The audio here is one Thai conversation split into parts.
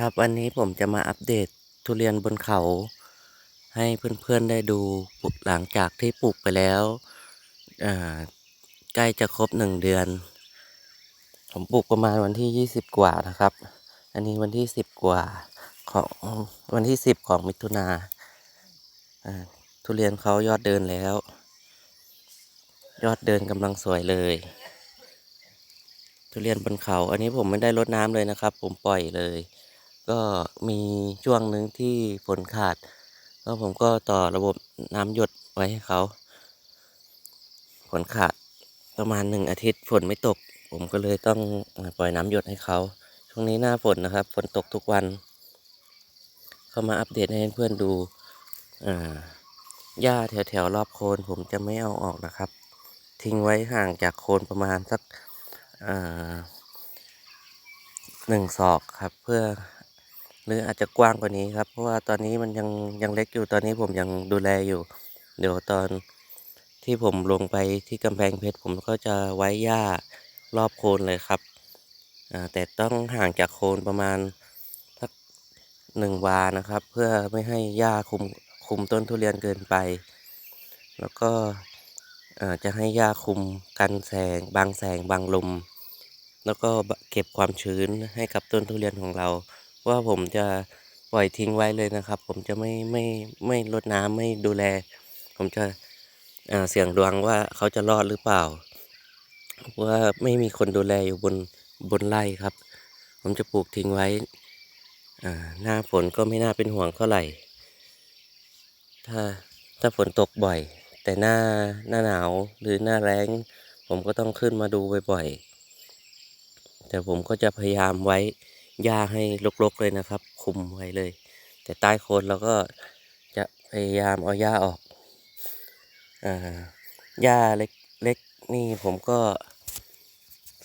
ครับวันนี้ผมจะมาอัปเดตทุเรียนบนเขา ให้เพื่อนๆได้ดูหลังจากที่ปลูกไปแล้วใกล้จะครบหนึ่งเดือน ผมปลูกประมาณวันที่ยี่สิบกว่านะครับ อันนี้วันที่สิบกว่าของวันที่สิบของมิถุนาอ่าทุเรียนเขายอดเดินแล้ว ยอดเดินกำลังสวยเลยทุเรียนบนเขา อันนี้ผมไม่ได้รดน้ำเลยนะครับ ผมปล่อยเลย ก็มีช่วงหนึ่งที่ฝนขาดแล้วผมก็ต่อระบบน้ำหยดไว้ให้เขาฝนขาดประมาณหนึ่งอาทิตย์ฝนไม่ตก ผมก็เลยต้องปล่อยน้ำหยดให้เขาช่วงนี้หน้าฝนนะครับฝนตกทุกวัน เข้ามาอัปเดตให้เพื่อนดูอ่าหญ้าแถวๆรอบโคนผมจะไม่เอาออกนะครับ ทิ้งไว้ห่างจากโคนประมาณสักหนึ่งศอกครับเพื่อ หรืออาจจะกว้างกว่านี้ครับ เพราะว่าตอนนี้มันยังยังเล็กอยู่ตอนนี้ผมยังดูแลอยู่ เดี๋ยวตอนที่ผมลงไปที่กำแพงเพชรผมก็จะไว้หญ้ารอบโคนเลยครับแต่ต้องห่างจากโคนประมาณสักหนึ่งวานะครับ เพื่อไม่ให้หญ้าคุมคุมต้นทุเรียนเกินไป แล้วก็จะให้หญ้าคุมกันแสงบางแสงบางลม แล้วก็เก็บความชื้นให้กับต้นทุเรียนของเรา ว่าผมจะปล่อยทิ้งไว้เลยนะครับ ผมจะไม่ไม่ไม่รดน้ำไม่ดูแล ผมจะเสี่ยงดวงว่าเขาจะรอดหรือเปล่าว่าไม่มีคนดูแลอยู่บนบนไร่ครับ ผมจะปลูกทิ้งไว้หน้าฝนก็ไม่น่าเป็นห่วงเท่าไหร่ ถ้าถ้าฝนตกบ่อย แต่หน้าหน้าหนาวหรือหน้าแล้งผมก็ต้องขึ้นมาดูบ่อยๆแต่ผมก็จะพยายามไว้ หญ้าให้รกๆเลยนะครับ คุมไว้เลย แต่ใต้โคนเราก็จะพยายามเอาหญ้าออกอ่าหญ้าเล็กๆนี่ผมก็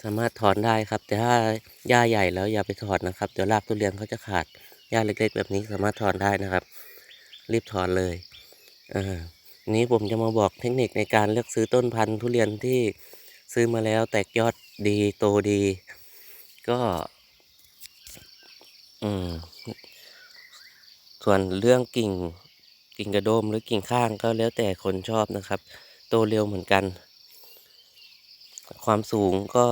สามารถถอนได้ครับ แต่ถ้าหญ้าใหญ่แล้วอย่าไปถอนนะครับเดี๋ยวรากทุเรียนเขาจะขาดหญ้าเล็ก ๆ แบบนี้สามารถถอนได้นะครับ รีบถอนเลยอ่านี้ผมจะมาบอกเทคนิคในการเลือกซื้อต้นพันธุ์ทุเรียนที่ซื้อมาแล้วแตกยอดดีโตดี ก็ อืม ส่วนเรื่องกิ่ง กิ่งกระโดมหรือกิ่งข้างก็แล้วแต่คนชอบนะครับ โตเร็วเหมือนกัน ความสูงก็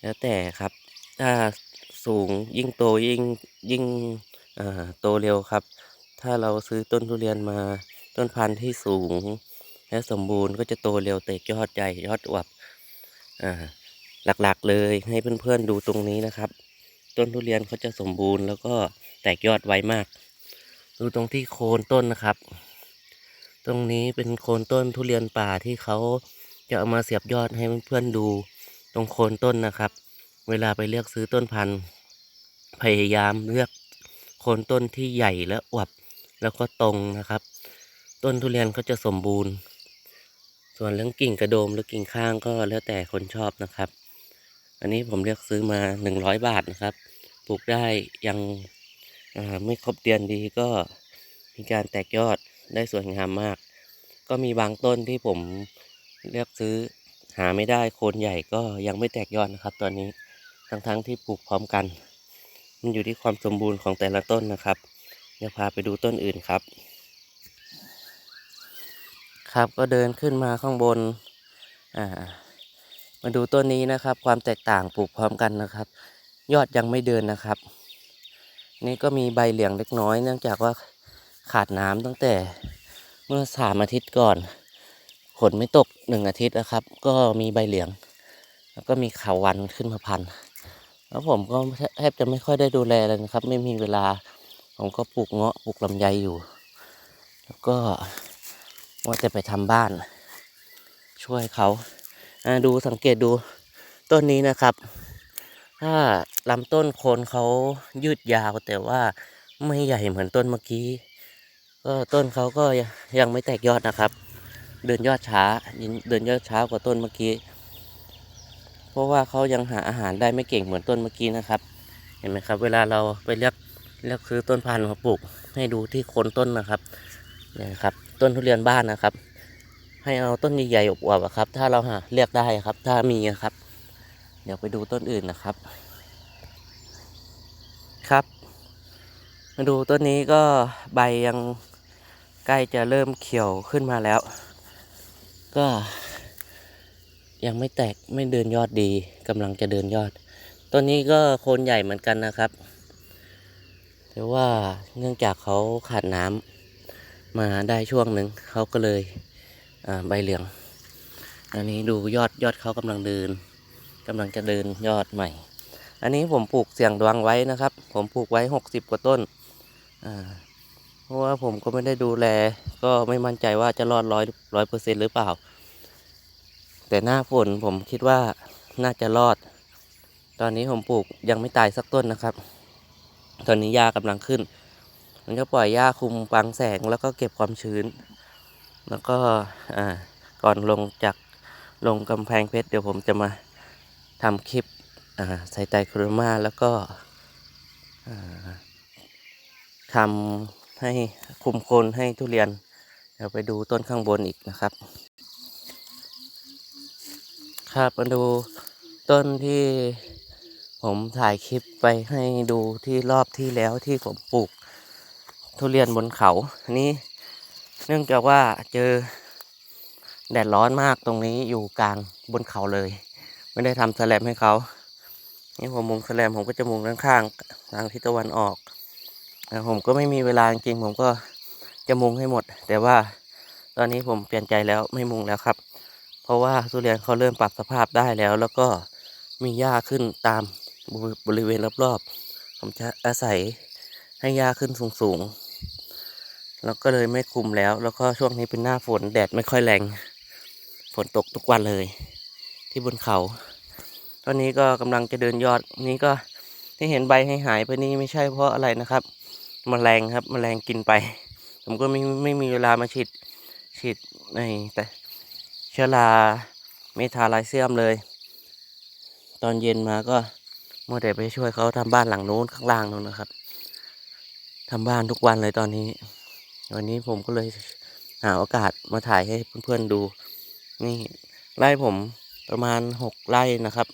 แล้วแต่ครับ ถ้าสูงยิ่งโตยิ่งยิ่งอ่าโตเร็วครับ ถ้าเราซื้อต้นทุเรียนมาต้นพันธุ์ที่สูง และสมบูรณ์ก็จะโตเร็วแตกยอดใหญ่ยอดอวบอ่าหลักๆเลยให้เพื่อนๆดูตรงนี้นะครับ ต้นทุเรียนเขาจะสมบูรณ์ แล้วก็แตกยอดไวมาก ดูตรงที่โคนต้นนะครับ ตรงนี้เป็นโคนต้นทุเรียนป่าที่เขาจะเอามาเสียบยอดให้เพื่อนๆดูตรงโคนต้นนะครับ เวลาไปเลือกซื้อต้นพันธุ์ พยายามเลือกโคนต้นที่ใหญ่และอวบแล้วก็ตรงนะครับ ต้นทุเรียนก็จะสมบูรณ์ ส่วนเรื่องกิ่งกระโดมหรือกิ่งข้างก็แล้วแต่คนชอบนะครับ อันนี้ผมเลือกซื้อมาหนึ่งร้อยบาทนะครับ ปลูกได้ยังไม่ครบเดือนดีก็มีการแตกยอดได้สวยงามมาก ก็มีบางต้นที่ผมเลือกซื้อหาไม่ได้โคนใหญ่ก็ยังไม่แตกยอดนะครับ ตอนนี้ทั้งๆที่ปลูกพร้อมกัน มันอยู่ที่ความสมบูรณ์ของแต่ละต้นนะครับเดี๋ยวพาไปดูต้นอื่นครับ ครับก็เดินขึ้นมาข้างบนอ่า มาดูต้นนี้นะครับ ความแตกต่างปลูกพร้อมกันนะครับ ยอดยังไม่เดินนะครับ นี่ก็มีใบเหลืองเล็กน้อย เนื่องจากว่าขาดน้ำตั้งแต่เมื่อสามอาทิตย์ก่อนฝนไม่ตกหนึ่งอาทิตย์นะครับ ก็มีใบเหลือง แล้วก็มีขาววันขึ้นมาพันแล้วผมก็แทบจะไม่ค่อยได้ดูแลเลยนะครับ ไม่มีเวลา ผมก็ปลูกเงาะปลูกลำไยอยู่ แล้วก็ว่าจะไปทำบ้าน ช่วยเขา ดูสังเกตดูต้นนี้นะครับ ถ้าลำต้นโคนเขายืดยาวแต่ว่าไม่ใหญ่เหมือนต้นเมื่อกี้ ก็ต้นเขาก็ยังไม่แตกยอดนะครับ เดินยอดช้าเดินยอดช้ากว่าต้นเมื่อกี้ เพราะว่าเขายังหาอาหารได้ไม่เก่งเหมือนต้นเมื่อกี้นะครับ เห็นไหมครับ เวลาเราไปเลือกเลือกซื้อต้นพันธุ์มาปลูก ให้ดูที่โคนต้นนะครับเนี่ยครับ ต้นทุเรียนบ้านนะครับ ให้เอาต้นใหญ่ๆอบๆอะครับ ถ้าเราหาเลือกได้ครับ ถ้ามีครับ เดี๋ยวไปดูต้นอื่นนะครับ ครับ มาดูต้นนี้ก็ใบยังใกล้จะเริ่มเขียวขึ้นมาแล้ว ก็ ยังไม่แตกไม่เดินยอดดีกำลังจะเดินยอดต้นนี้ก็โคนใหญ่เหมือนกันนะครับแต่ว่าเนื่องจากเขาขาดน้ำมาได้ช่วงหนึ่งเขาก็เลย ใบเหลือง อันนี้ดูยอดยอดเขากำลังเดินกำลังจะเดินยอดใหม่ อันนี้ผมปลูกเสียงดวงไว้นะครับ ผมปลูกไว้หกสิบกว่าต้นเพราะว่าผมก็ไม่ได้ดูแล ก็ไม่มั่นใจว่าจะรอดร้อยร้อยเปอร์เซ็นหรือเปล่า แต่หน้าฝนผมคิดว่าน่าจะรอด ตอนนี้ผมปลูกยังไม่ตายสักต้นนะครับ ตอนนี้หญ้ากำลังขึ้น มันก็ปล่อยหญ้าคุมปังแสงแล้วก็เก็บความชื้น แล้วก็ก่อนลงจากลงกำแพงเพชรเดี๋ยวผมจะมาทำคลิปใส่ไตรโคโรมาแล้วก็ทำให้คุมโคนให้ทุเรียน เดี๋ยวไปดูต้นข้างบนอีกนะครับ ครับมาดูต้นที่ผมถ่ายคลิปไปให้ดูที่รอบที่แล้วที่ผมปลูกทุเรียนบนเขา อันนี้ เนื่องจากว่าเจอแดดร้อนมากตรงนี้อยู่กลางบนเขาเลย ไม่ได้ทำสแลมให้เขานี่ผมมุงสแลมผมก็จะมุงด้านข้างทางทิศตะวันออกแต่ผมก็ไม่มีเวลาจริงผมก็จะมุงให้หมด แต่ว่าตอนนี้ผมเปลี่ยนใจแล้วไม่มุงแล้วครับ เพราะว่าทุเรียนเขาเริ่มปรับสภาพได้แล้ว แล้วก็มีหญ้าขึ้นตามบริเวณรอบๆผมจะอาศัยให้หญ้าขึ้นสูงๆ แล้วก็เลยไม่คุมแล้ว แล้วก็ช่วงนี้เป็นหน้าฝนแดดไม่ค่อยแรง ฝนตกทุกวันเลย ที่บนเขาตอนนี้ก็กำลังจะเดินยอดนี่ก็ที่เห็นใบให้หายไปนี่ไม่ใช่เพราะอะไรนะครับแมลงครับแมลงกินไป ผมก็ไม่ไม่มีเวลามาฉีดฉีดในแต่เชื้อราเมทาไลเซียมเลย ตอนเย็นมาก็มัวแต่ไปช่วยเขาทำบ้านหลังนู้นข้างล่างนู้นนะครับทำบ้านทุกวันเลยตอนนี้ วันนี้ผมก็เลยหาโอกาสมาถ่ายให้เพื่อนๆดู นี่ไร่ผมประมาณหกไร่นะครับ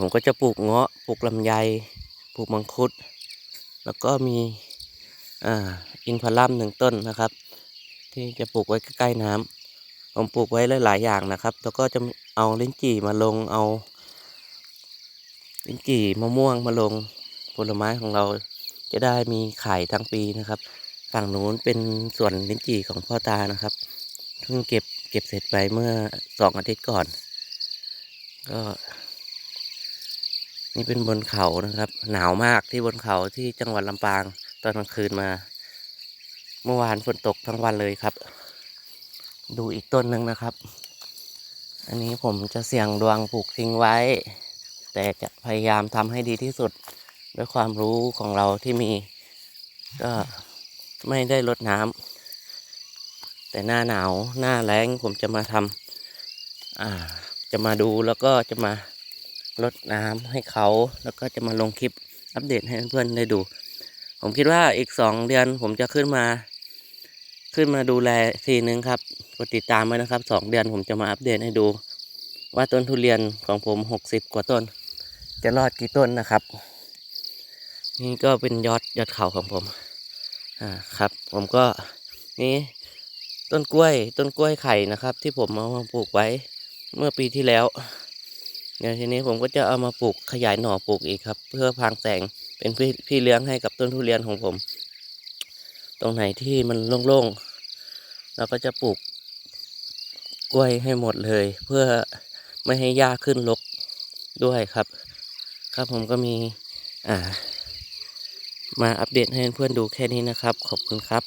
ผมก็จะปลูกเงาะปลูกลำไยปลูกมังคุด แล้วก็มีอ่าอินทผลัมหนึ่งต้นนะครับ ที่จะปลูกไว้ใกล้ๆน้ำผมปลูกไว้หลายๆอย่างนะครับ แล้วก็จะเอาลิ้นจี่มาลงเอาลิ้นจี่มะม่วงมาลงผลไม้ของเรา จะได้มีขายทั้งปีนะครับ ฝั่งนู้นเป็นส่วนลิ้นจี่ของพ่อตานะครับเพิ่งเก็บเก็บเสร็จไปเมื่อสองอาทิตย์ก่อน ก็ นี่เป็นบนเขานะครับ หนาวมากที่บนเขาที่จังหวัดลำปาง ตอนกลางคืนมา เมื่อวานฝนตกทั้งวันเลยครับ ดูอีกต้นหนึ่งนะครับ อันนี้ผมจะเสี่ยงดวงปลูกทิ้งไว้ แต่จะพยายามทำให้ดีที่สุด ด้วยความรู้ของเราที่มี ก็ไม่ได้ลดน้ำแต่หน้าหนาวหน้าแล้งผมจะมาทำอ่า จะมาดูแล้วก็จะมาลดน้ำให้เขา แล้วก็จะมาลงคลิปอัปเดตให้เพื่อนๆได้ดู ผมคิดว่าอีกสองเดือนผมจะขึ้นมา ขึ้นมาดูแลทีนึงครับกดติดตามไว้นะครับสองเดือนผมจะมาอัปเดตให้ดู ว่าต้นทุเรียนของผมหกสิบกว่าต้น จะรอดกี่ต้นนะครับ นี่ก็เป็นยอดยอดเขาของผม อ่าครับ ผมก็นี่ต้นกล้วยต้นกล้วยไข่นะครับ ที่ผมเอามาปลูกไว้เมื่อปีที่แล้วเดี๋ยวทีนี้ผมก็จะเอามาปลูกขยายหน่อปลูกอีกครับ เพื่อพรางแสงเป็นพี่พี่เลี้ยงให้กับต้นทุเรียนของผม ตรงไหนที่มันโล่งๆเราก็จะปลูกกล้วยให้หมดเลย เพื่อไม่ให้หญ้าขึ้นรกด้วยครับ ครับผมก็มีอ่า มาอัปเดตให้เพื่อนดูแค่นี้นะครับ ขอบคุณครับ